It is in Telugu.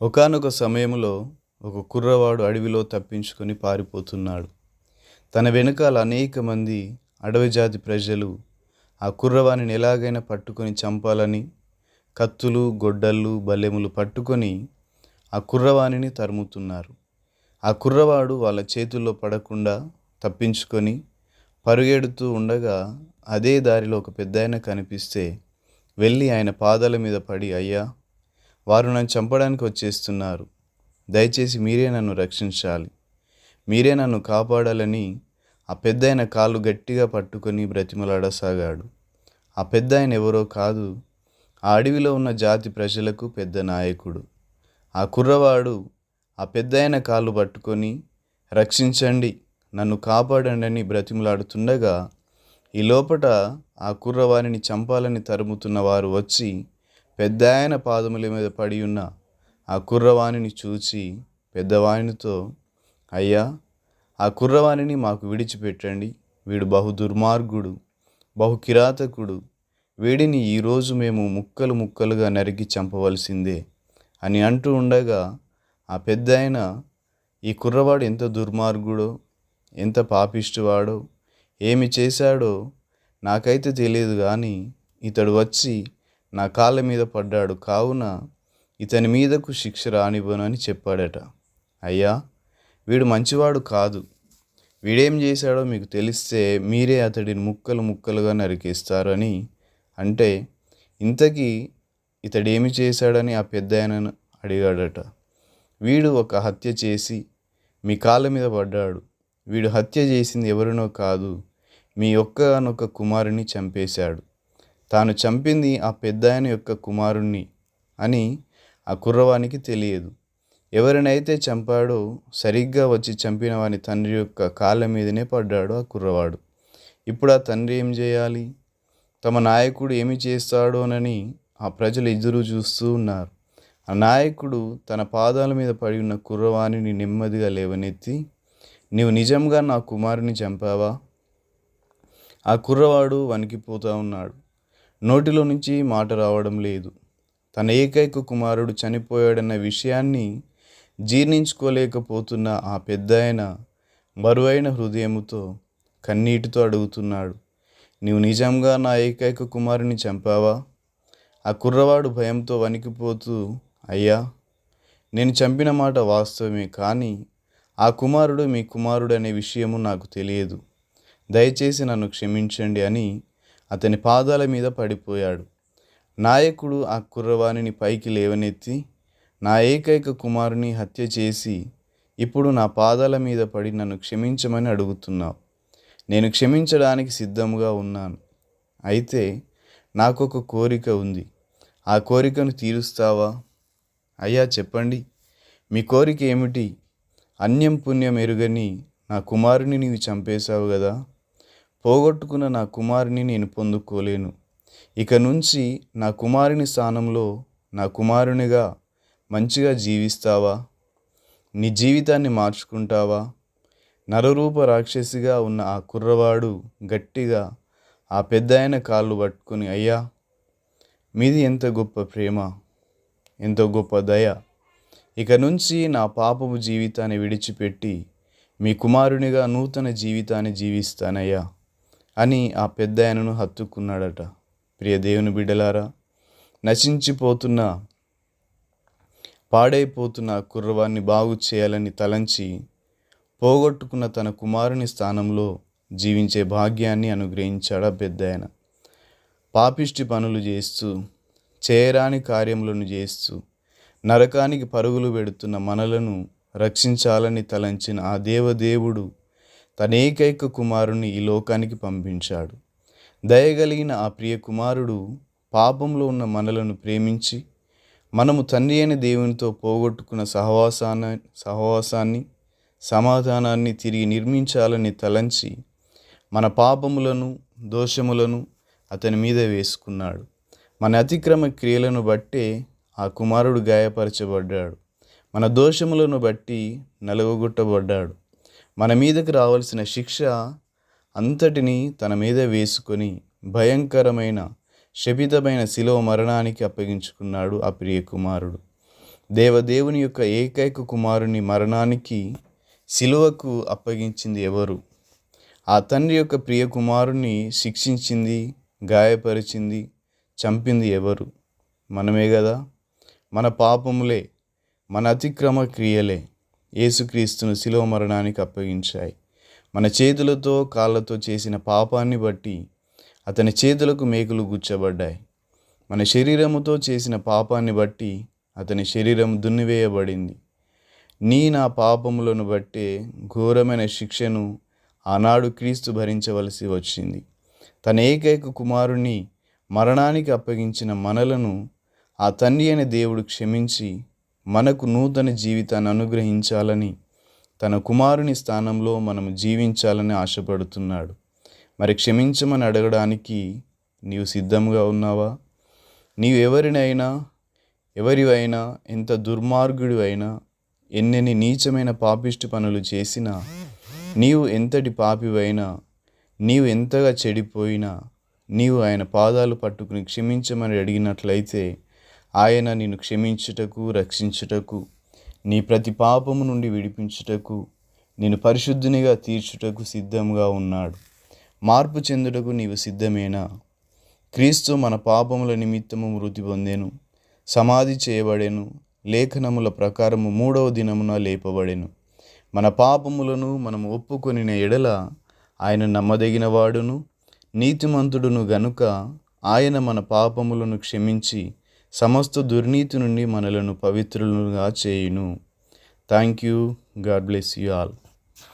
ఒకానొక సమయంలో ఒక కుర్రవాడు అడవిలో తప్పించుకొని పారిపోతున్నాడు. తన వెనకాల అనేక మంది అడవి జాతి ప్రజలు ఆ కుర్రవాణిని ఎలాగైనా పట్టుకొని చంపాలని కత్తులు గొడ్డళ్ళు బలెములు పట్టుకొని ఆ కుర్రవాణిని తరుముతున్నారు. ఆ కుర్రవాడు వాళ్ళ చేతుల్లో పడకుండా తప్పించుకొని పరుగెడుతూ ఉండగా అదే దారిలో ఒక పెద్దాయన కనిపిస్తే వెళ్ళి ఆయన పాదాల మీద పడి అయ్యా వారు నన్ను చంపడానికి వచ్చేస్తున్నారు. దయచేసి మీరే నన్ను రక్షించాలి. మీరే నన్ను కాపాడాలని ఆ పెద్దాయన కాళ్ళు గట్టిగా పట్టుకొని బ్రతిమలాడసాగాడు. ఆ పెద్దాయన ఎవరో కాదు ఆ అడవిలో ఉన్న జాతి ప్రజలకు పెద్ద నాయకుడు. ఆ కుర్రవాడు ఆ పెద్దాయన కాళ్ళు పట్టుకొని రక్షించండి నన్ను కాపాడండి అని బ్రతిమలాడుతుండగా ఈ లోపట ఆ కుర్రవారిని చంపాలని తరుముతున్న వారు వచ్చి పెద్దాయన పాదముల మీద పడి ఉన్న ఆ కుర్రవాణిని చూచి పెద్దవానితో అయ్యా ఆ కుర్రవాణిని మాకు విడిచిపెట్టండి. వీడు బహు దుర్మార్గుడు బహు కిరాతకుడు. వీడిని ఈరోజు మేము ముక్కలు ముక్కలుగా నరికి చంపవలసిందే అని అంటూ ఉండగా ఆ పెద్దాయన ఈ కుర్రవాడు ఎంత దుర్మార్గుడో ఎంత పాపిష్టివాడో ఏమి చేశాడో నాకైతే తెలియదు కానీ ఇతడు వచ్చి నా కాళ్ళ మీద పడ్డాడు. కావున ఇతని మీదకు శిక్ష రానివ్వనని చెప్పాడట. అయ్యా వీడు మంచివాడు కాదు. వీడేం చేశాడో మీకు తెలిస్తే మీరే అతడిని ముక్కలు ముక్కలుగా నరికేస్తారని అంటే ఇంతకీ ఇతడేమి ఏమి చేశాడని ఆ పెద్ద అడిగాడట. వీడు ఒక హత్య చేసి మీ కాళ్ళ మీద పడ్డాడు. వీడు హత్య చేసింది ఎవరినో కాదు మీ ఒక్కనొక్క కుమారుని చంపేశాడు. తాను చంపింది ఆ పెద్దాయన యొక్క కుమారుణ్ణి అని ఆ కుర్రవానికి తెలియదు. ఎవరినైతే చంపాడో సరిగ్గా వచ్చి చంపిన వాని తండ్రి యొక్క కాళ్ళ మీదనే పడ్డాడు ఆ కుర్రవాడు. ఇప్పుడు ఆ తండ్రి ఏం చేయాలి? తమ నాయకుడు ఏమి చేస్తాడోనని ఆ ప్రజలు ఎదురు చూస్తూ ఉన్నారు. ఆ నాయకుడు తన పాదాల మీద పడి ఉన్న కుర్రవాణిని నెమ్మదిగా లేవనెత్తి నీవు నిజంగా నా కుమారుని చంపావా? ఆ కుర్రవాడు వణికిపోతూ ఉన్నాడు. నోటిలో నుంచి మాట రావడం లేదు. తన ఏకైక కుమారుడు చనిపోయాడన్న విషయాన్ని జీర్ణించుకోలేకపోతున్న ఆ పెద్దాయన బరువైన హృదయముతో కన్నీటితో అడుగుతున్నాడు. నీవు నిజంగా నా ఏకైక కుమారుని చంపావా? ఆ కుర్రవాడు భయంతో వణికిపోతూ అయ్యా నేను చంపిన మాట వాస్తవమే కానీ ఆ కుమారుడు మీ కుమారుడు అనే విషయము నాకు తెలియదు. దయచేసి నన్ను క్షమించండి అని అతని పాదాల మీద పడిపోయాడు. నాయకుడు ఆ కుర్రవాణిని పైకి లేవనెత్తి నా ఏకైక కుమారుని హత్య చేసి ఇప్పుడు నా పాదాల మీద పడి నన్ను క్షమించమని అడుగుతున్నావు. నేను క్షమించడానికి సిద్ధముగా ఉన్నాను. అయితే నాకు ఒక కోరిక ఉంది. ఆ కోరికను తీరుస్తావా? అయ్యా చెప్పండి. మీ కోరిక ఏమిటి? అన్యం పుణ్యం ఎరుగని నా కుమారుని నీవు చంపేశావు కదా? పోగొట్టుకున్న నా కుమారుని నేను పొందుకోలేను. ఇక నుంచి నా కుమారుని స్థానంలో నా కుమారునిగా మంచిగా జీవిస్తావా? నీ జీవితాన్ని మార్చుకుంటావా? నరరూప రాక్షసిగా ఉన్న ఆ కుర్రవాడు గట్టిగా ఆ పెద్దాయన కాళ్ళు పట్టుకుని అయ్యా మీది ఎంత గొప్ప ప్రేమ ఎంత గొప్ప దయ. ఇక నుంచి నా పాపము జీవితాన్ని విడిచిపెట్టి మీ కుమారునిగా నూతన జీవితాన్ని జీవిస్తానయ్యా. అని ఆ పెద్ద ఆయనను హత్తుకున్నాడట. ప్రియ దేవుని బిడ్డలారా నశించిపోతున్న పాడైపోతున్న కుర్రవాన్ని బాగు చేయాలని తలంచి పోగొట్టుకున్న తన కుమారుని స్థానంలో జీవించే భాగ్యాన్ని అనుగ్రహించాడు ఆ పెద్ద ఆయన. పాపిష్టి పనులు చేస్తూ చేయరాని కార్యములను చేస్తూ నరకానికి పరుగులు పెడుతున్న మనలను రక్షించాలని తలంచిన ఆ దేవదేవుడు తన ఏకైక కుమారుని ఈ లోకానికి పంపించాడు. దయగలిగిన ఆ ప్రియ కుమారుడు పాపంలో ఉన్న మనలను ప్రేమించి మనము తండ్రి అయిన దేవునితో పోగొట్టుకున్న సహవాసాన సహవాసాన్ని సమాధానాన్ని తిరిగి నిర్మించాలని తలంచి మన పాపములను దోషములను అతని మీద వేసుకున్నాడు. మన అతిక్రమ క్రియలను బట్టే ఆ కుమారుడు గాయపరచబడ్డాడు. మన దోషములను బట్టి నలుగొట్టబడ్డాడు మన మీదకి రావాల్సిన శిక్ష అంతటిని తన మీద వేసుకొని భయంకరమైన శపితమైన శిలో మరణానికి అప్పగించుకున్నాడు ఆ ప్రియ కుమారుడు. దేవదేవుని యొక్క ఏకైక కుమారుని మరణానికి శిలువకు అప్పగించింది ఎవరు? ఆ తండ్రి యొక్క ప్రియ కుమారుని శిక్షించింది గాయపరిచింది చంపింది ఎవరు? మనమే కదా మన పాపములే మన అతిక్రమ క్రియలే. యేసుక్రీస్తును శిలువ మరణానికి అప్పగించాయి. మన చేతులతో కాళ్ళతో చేసిన పాపాన్ని బట్టి అతని చేతులకు మేకులు గుచ్చబడ్డాయి. మన శరీరముతో చేసిన పాపాన్ని బట్టి అతని శరీరం దున్నివేయబడింది. నీ నా పాపములను బట్టే ఘోరమైన శిక్షను ఆనాడు క్రీస్తు భరించవలసి వచ్చింది. తన ఏకైక కుమారుణ్ణి మరణానికి అప్పగించిన మనలను ఆ తండ్రి అయిన దేవుడు క్షమించి మనకు నూతన జీవితాన్ని అనుగ్రహించాలని తన కుమారుని స్థానంలో మనం జీవించాలని ఆశపడుతున్నాడు. మరి క్షమించమని అడగడానికి నీవు సిద్ధంగా ఉన్నావా? నీవు ఎవరినైనా ఎవరివైనా ఎంత దుర్మార్గుడు అయినా ఎన్నెన్ని నీచమైన పాపిష్టి పనులు చేసినా నీవు ఎంతటి పాపివైనా నీవు ఎంతగా చెడిపోయినా నీవు ఆయన పాదాలు పట్టుకుని క్షమించమని అడిగినట్లయితే ఆయన నిన్ను క్షమించుటకు రక్షించుటకు నీ ప్రతి పాపము నుండి విడిపించుటకు నేను పరిశుద్ధునిగా తీర్చుటకు సిద్ధంగా ఉన్నాడు. మార్పు చెందుటకు నీవు సిద్ధమేనా? క్రీస్తు మన పాపముల నిమిత్తము మృతి పొందెను సమాధి చేయబడెను లేఖనముల ప్రకారము మూడవ దినమున లేపబడెను. మన పాపములను మనం ఒప్పుకొనిన ఎడల ఆయన నమ్మదగిన వాడును నీతిమంతుడును గనుక ఆయన మన పాపములను క్షమించి సమస్త దుర్నీతి నుండి మనలను పవిత్రులుగా చేయును. Thank you God bless you all